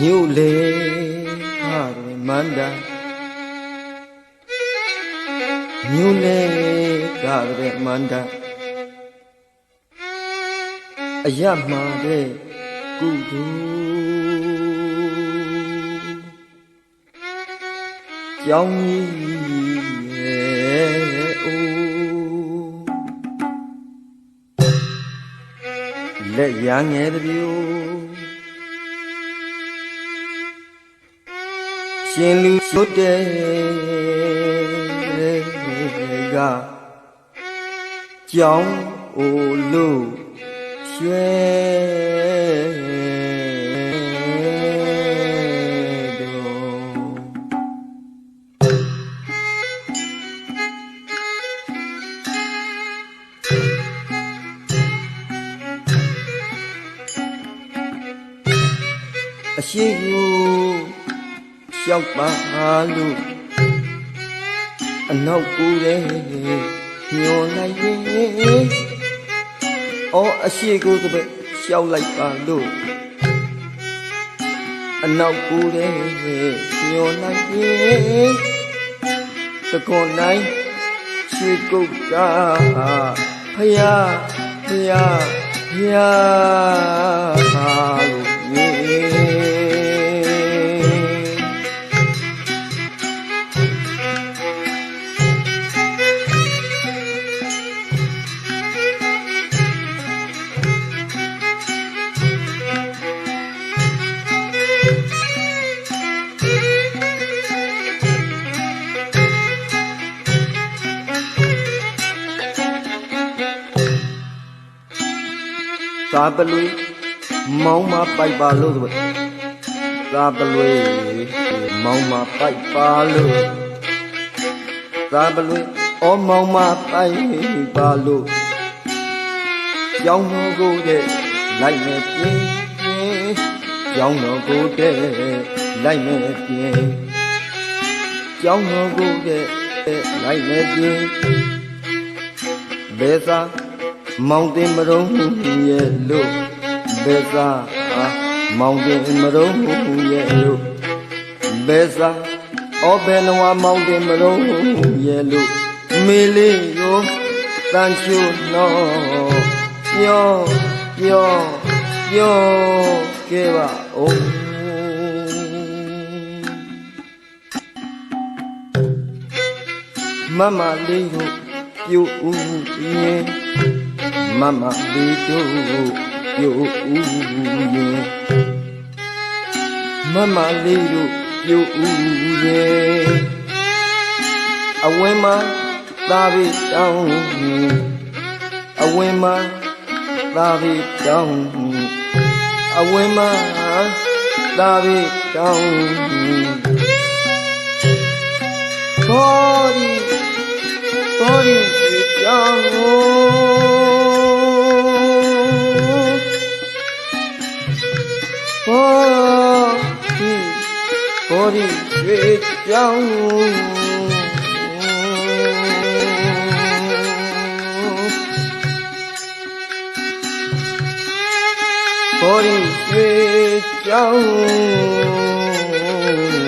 မြို့လေဟာရမန္တာမြို့လေကာရမန္တာအယမှာတဲ့ကုသိုလ်ကြောင်းကြီးရဲ့အိုးလက်ရငယ်တစ်ပြို ရှင်လူရွတ်တဲ့ကကြောင်းအိုလို့ရွှဲတော်အရှိကို ရှောက်ပါလို့အနောက်ကိုယ်ရဲ့ညောလိုက်ရဲ့အော်အရှိကိုတပည့်ရှောက်လိုက်ပါလို့အနောက်ကိုယ်ရဲ့ညောလိုက်ရဲ့တကွန်နိုင်ချွေကုတ်ကဖယားဖယားဖယား သာပလွေမောင်းမပိုက်ပါလို့ဆိုသာပလွေမောင်းမပိုက်ပါလို့သာပလွေအော်မောင်းမပိုက်ပါလို့ကြောင်းတော်ကိုတဲ့လိုက်နေပြင်းပြင်းကြောင်းတော်ကိုတဲ့လိုက်နေပြင်းကြောင်းတော်ကိုတဲ့လိုက်နေပြင်းဘယ်သာ မောင်တင်မရုံးရဲ့လို့ဘယ်သာအာမောင်တင်မရုံးရဲ့လို့ဘယ်သာအော်ဘယ်နဝမောင်တင်မရုံးရဲ့လို့မေလေးကိုတန်ချိုနော်ပြောပြောပြောခဲ့ပါဦးမမလေးကိုပြူဦးရင် မမလေးတို့ပြိုဦးရင်မမလေးတို့ပြိုဦးရင်အဝင်းမသာပြီတောင်းအဝင်းမသာပြီတောင်းအဝင်းမသာပြီတောင်းဘောဒီဘောဒီကြောင်း ဘောဒီရွေကြောင်းဘောဒီရွေကြောင်း